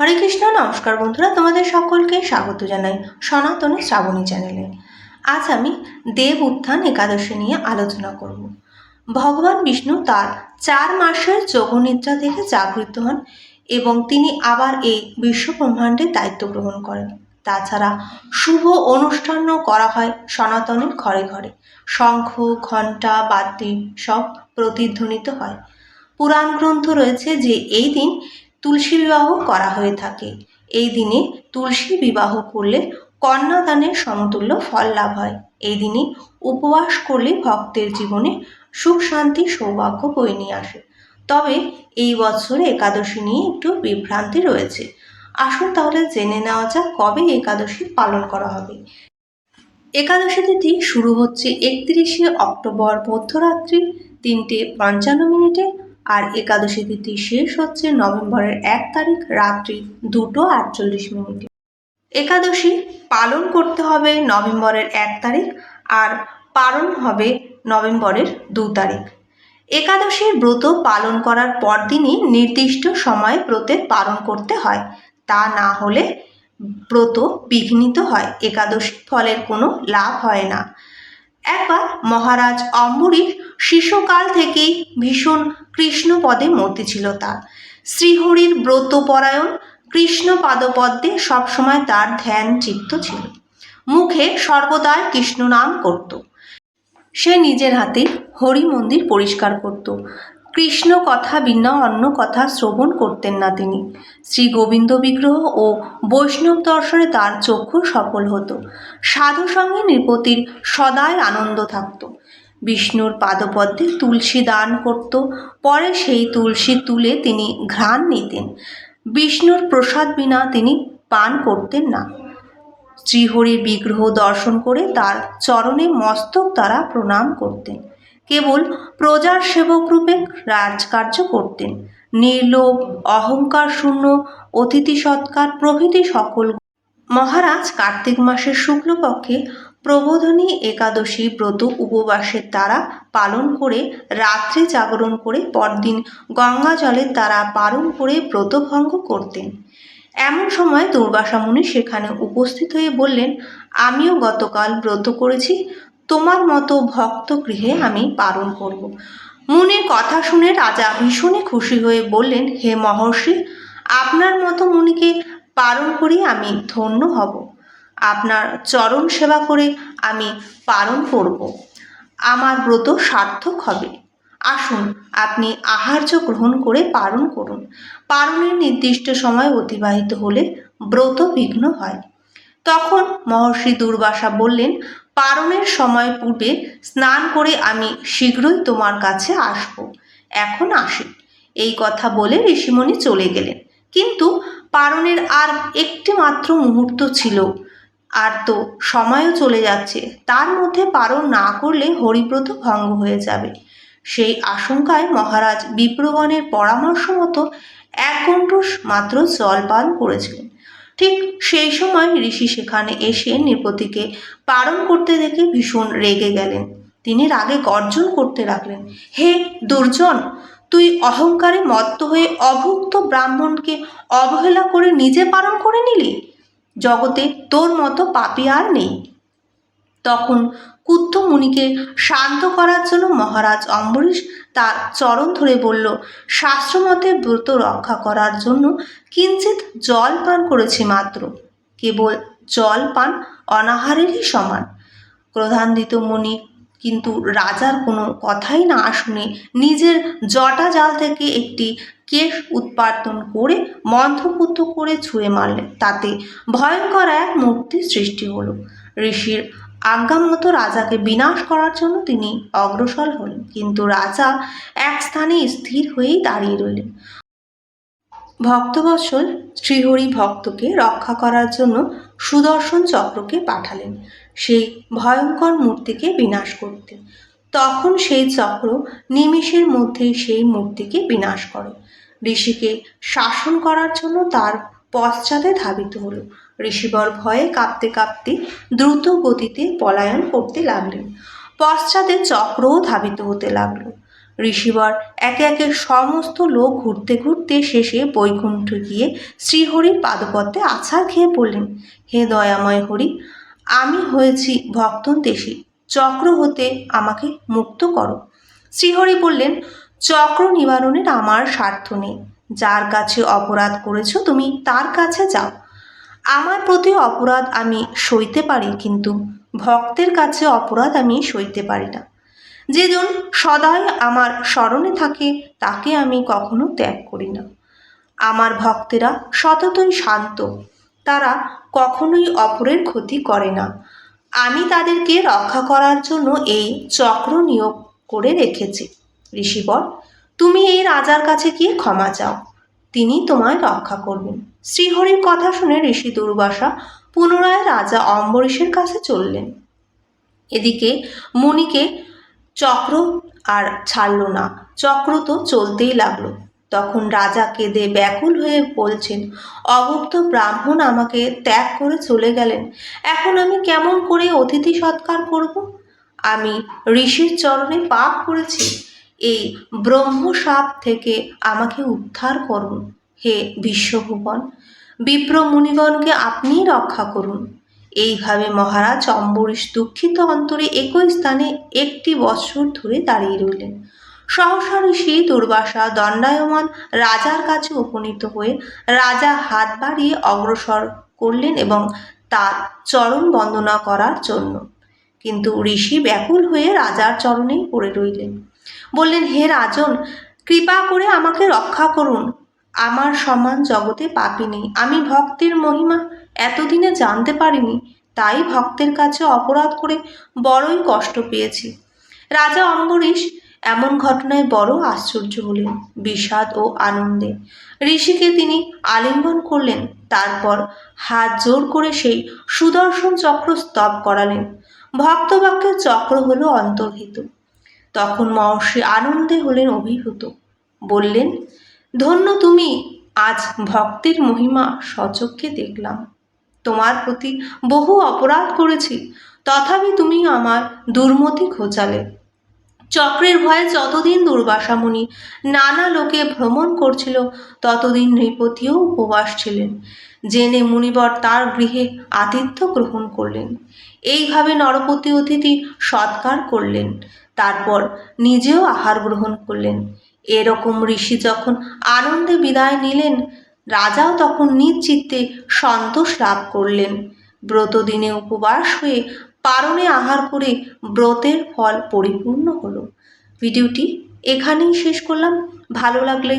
হরে কৃষ্ণ, নমস্কার বন্ধুরা, তোমাদের সকলকে স্বাগত জানাই সনাতনী শ্রাবণী চ্যানেলে। আজ আমি দেব উত্থান একাদশী নিয়ে আলোচনা করব। ভগবান বিষ্ণু তার চার মাসের যোগনিদ্রা থেকে জাগৃত হন এবং তিনি আবার এই বিশ্ব ব্রহ্মাণ্ডের দায়িত্ব গ্রহণ করেন। তাছাড়া শুভ অনুষ্ঠানও করা হয় সনাতনের ঘরে ঘরে। শঙ্খ, ঘণ্টা, বাদ্যি সব প্রতিধ্বনিত হয়। পুরাণ গ্রন্থ রয়েছে যে এই দিন তুলসী বিবাহ করা হয়ে থাকে। এই দিনে তুলসী বিবাহ করলে কন্যাদানের সমতুল্য ফল লাভ হয়। এই দিনে উপবাস করলে ভক্তের জীবনে সুখ, শান্তি, সৌভাগ্য বয়ে নিয়ে আসে। তবে এই বছরে একাদশী নিয়ে একটু বিভ্রান্তি রয়েছে। আসুন তাহলে জেনে নেওয়া যাক কবে একাদশী পালন করা হবে। একাদশী তিথি শুরু হচ্ছে একত্রিশে অক্টোবর মধ্যরাত্রি তিনটে পঞ্চান্ন মিনিটে আর একাদশী তিথি শেষ হচ্ছে নভেম্বরের এক তারিখ রাত্রি দুটো আটচল্লিশ মিনিটে। একাদশী পালন করতে হবে নভেম্বরের এক তারিখ আর পালন হবে নভেম্বরের দু তারিখ। একাদশীর ব্রত পালন করার পরদিনই নির্দিষ্ট সময়ে ব্রতের পালন করতে হয়। তা না হলে ব্রত বিঘ্নিত হয়। একাদশী ফলের কোনো লাভ হয় না। একবার মহারাজ অম্বরীশ শিশুকাল থেকেই ভীষণ কৃষ্ণ পদে মতি ছিল তার। শ্রীহরির ব্রতপরায়ণ কৃষ্ণ পাদপদ্মে সবসময় তার ধ্যান চিত্ত ছিল। মুখে সর্বদাই কৃষ্ণ নাম করত। সে নিজের হাতে হরি মন্দির পরিষ্কার করত। কৃষ্ণ কথা বিনা অন্য কথা শ্রবণ করতেন না তিনি। শ্রী গোবিন্দ বিগ্রহ ও বৈষ্ণব দর্শনে তার চক্ষু সফল হতো। সাধু সঙ্গে নৃপতির সদাই আনন্দ থাকত। বিষ্ণুর পাদপদ্মে তুলসী দান করত। পরে সেই তুলসী তুলে তিনি ঘ্রাণ নিতেন। বিষ্ণুর প্রসাদ বিনা তিনি পান করতেন না। শ্রীহরির বিগ্রহ দর্শন করে তার চরণে মস্তক দ্বারা প্রণাম করতেন। কেবল প্রজার সেবক রূপে রাজকার্য করতেন। নির্লোভ, অহংকার শূন্য, অতিথি সৎকার প্রভৃতি সকল মহারাজ কার্তিক মাসের শুক্লপক্ষে প্রবোধনী একাদশী ব্রত উপবাসের দ্বারা পালন করে রাত্রে জাগরণ করে পরদিন গঙ্গা জলের দ্বারা পালন করে ব্রতভঙ্গ করতেন। এমন সময় দুর্বাসা মুনি সেখানে উপস্থিত হয়ে বললেন, আমিও গতকাল ব্রত করেছি তোমার মতো ভক্ত গৃহে আমি পালন করব। মুনির কথা শুনে রাজা ভীষণই খুশি হয়ে বললেন, হে মহর্ষি, আপনার মতো মুনিকে পালন করি আমি ধন্য হব। আপনার চরণ সেবা করে আমি পালন করব। আমার ব্রত সার্থক হবে। আসুন, আপনি আহার্য গ্রহণ করে পালন করুন। পালনের নির্দিষ্ট সময় অতিবাহিত হলে ব্রত বিঘ্ন হয়। তখন মহর্ষি দুর্বাসা বললেন পালনের সময় পূর্বে স্নান করে আমি শীঘ্রই তোমার কাছে আসব। এখন আসি। এই কথা বলে ঋষিমণি চলে গেলেন। কিন্তু পারণের আর একটি মাত্র মুহূর্ত ছিল। আর তো সময়ও চলে যাচ্ছে। তার মধ্যে পারণ না করলে হরিব্রত ভঙ্গ হয়ে যাবে। সেই আশঙ্কায় মহারাজ বিপ্রগণের পরামর্শ মতো এক গণ্ডুষ মাত্র জল পান করেছিলেন। ঠিক সেই সময় ঋষি সেখানে এসে নৃপতিকে পালন করতে দেখে ভীষণ রেগে গেলেন। তিনি রাগে গর্জন করতে লাগলেন, হে দুর্জন, তুই অহংকারে মত্ত হয়ে অভুক্ত ব্রাহ্মণকে অবহেলা করে নিজে পালন করে নিলি? জগতে তোর মতো পাপি আর নেই তখন কুদ্ধ মুনিকে শান্ত করার জন্য মহারাজ অম্বরীশ তার চরণ ধরে বলল, শাস্ত্রমতে ব্রত রক্ষা করার জন্য কিঞ্চিত জল পান করেছি মাত্র। কেবল জল পান অনাহারেরই সমান ক্রোধান্বিত মুনি কিন্তু রাজার কোনো কথাই না শুনে নিজের জটা জাল থেকে একটি কেশ উৎপাদন করে মন্ত্রপুত্র করে ছুঁড়ে মারলেন। তাতে ভয়ঙ্কর এক মূর্তি সৃষ্টি হলো। ঋষির আজ্ঞা মতো রাজাকে বিনাশ করার জন্য তিনি অগ্রসর হলেন। কিন্তু রাজা এক স্থানে স্থির হয়েই দাঁড়িয়ে রইলেন। ভক্তবৎসল শ্রীহরি ভক্তকে রক্ষা করার জন্য সুদর্শন চক্রকে পাঠালেন। সেই ভয়ঙ্কর মূর্তিকে বিনাশ করতে। তখন সেই চক্র নিমিষের মধ্যেই সেই মূর্তিকে বিনাশ করে। ঋষিকে শাসন করার জন্য তার পশ্চাতে ধাবিত হলো। ঋষিবর ভয়ে কাঁপতে কাঁপতে দ্রুত গতিতে পলায়ন করতে লাগলেন। পশ্চাতে চক্রও ধাবিত হতে লাগল। ঋষিবর একে একে সমস্ত লোক ঘুরতে ঘুরতে শেষে বৈকুণ্ঠ গিয়ে শ্রীহরির পাদপদ্মে আছাড় খেয়ে পড়লেন। হে দয়াময় হরি, আমি হয়েছি ভক্তন্দেশী চক্র হতে আমাকে মুক্ত করো। শ্রীহরি বললেন, চক্র নিবারণের আমার স্বার্থ নেই। যার কাছে অপরাধ করেছ তুমি তার কাছে যাও। আমার প্রতি অপরাধ আমি সইতে পারি, কিন্তু ভক্তের কাছে অপরাধ আমি সইতে পারি না। যেজন সদাই আমার স্মরণে থাকে, তাকে আমি কখনো ত্যাগ করি না। আমার ভক্তেরা সততই শান্ত, তারা কখনোই অপরের ক্ষতি করে না। আমি তাদেরকে রক্ষা করার জন্য এই চক্র নিয়োগ করে রেখেছি। ঋষিবর তুমি এই রাজার কাছে গিয়ে ক্ষমা চাও। তিনি তোমায় রক্ষা করবেন। শ্রীহরির কথা শুনে ঋষি দুর্বাসা পুনরায় রাজা অম্বরীশের কাছে চললেন। এদিকে মুনিকে চক্র আর ছাড়ল না। চক্র তো চলতেই লাগল। তখন রাজা কেঁদে ব্যাকুল হয়ে বলছেন অভুক্ত ব্রাহ্মণ আমাকে ত্যাগ করে চলে গেলেন। এখন আমি কেমন করে অতিথি সৎকার করব? আমি ঋষির চরণে পাপ করেছি। এই ব্রহ্মসাপ থেকে আমাকে উদ্ধার করুন, হে বিশ্বভুবন। বিপ্র মুনিগণকে আপনিই রক্ষা করুন। এইভাবে মহারাজ অম্বরীশ দুঃখিত অন্তরে একই স্থানে একটি বৎসর ধরে দাঁড়িয়ে রইলেন। সহসা ঋষি, দুর্বাসা, দণ্ডায়মান রাজার কাছে উপনীত হয়ে রাজা হাত বাড়িয়ে অগ্রসর করলেন এবং তার চরণ বন্দনা করার জন্য। কিন্তু ঋষি ব্যাকুল হয়ে রাজার চরণেই পড়ে রইলেন। বললেন, হে রাজন, কৃপা করে আমাকে রক্ষা করুন। আমার সমান জগতে পাপি নেই। আমি ভক্তের মহিমা এতদিনে জানতে পারিনি, তাই ভক্তের কাছে অপরাধ করে বড়ই কষ্ট পেয়েছি। রাজা অম্বরীশ এমন ঘটনায় বড় আশ্চর্য হলেন, বিষাদ ও আনন্দে। ঋষিকে তিনি আলিঙ্গন করলেন, তারপর হাত জোর করে সেই সুদর্শন চক্র স্তব করালেন। ভক্তবাক্যের চক্র হলো অন্তর্হিত। তখন মহর্ষি আনন্দে হলেন অভিভূত। বললেন, ধন্য তুমি, আজ ভক্তের মহিমা সচক্ষে দেখলাম। তোমার প্রতি বহু অপরাধ করেছি, তথাপি তুমি আমার দুর্মতি ঘোচালে। চক্রের ভয়ে যতদিন দুর্বাসামুনি নানা লোকে ভ্রমণ করছিল, ততদিন নৃপতিও উপবাস ছিলেন। জেনে মুনিবর তার গৃহে আতিথ্য গ্রহণ করলেন। এইভাবে নরপতি অতিথি সৎকার করলেন। তারপর নিজেও আহার গ্রহণ করলেন। এরকম ঋষি যখন আনন্দে বিদায় নিলেন, রাজাও তখন নিজ চিত্তে সন্তোষ লাভ করলেন। ব্রতদিনে উপবাস হয়ে পারণে আহার করে ব্রতের ফল পরিপূর্ণ হলো। ভিডিওটি এখানেই শেষ করলাম। ভালো লাগলে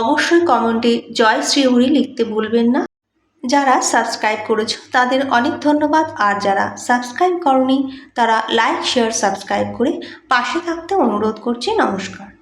অবশ্যই কমেন্টে জয় শ্রীহরি লিখতে ভুলবেন না। যারা সাবস্ক্রাইব করেছ, তাদের অনেক ধন্যবাদ। আর যারা সাবস্ক্রাইব করনি, তারা লাইক শেয়ার সাবস্ক্রাইব করে পাশে থাকতে অনুরোধ করছি। নমস্কার।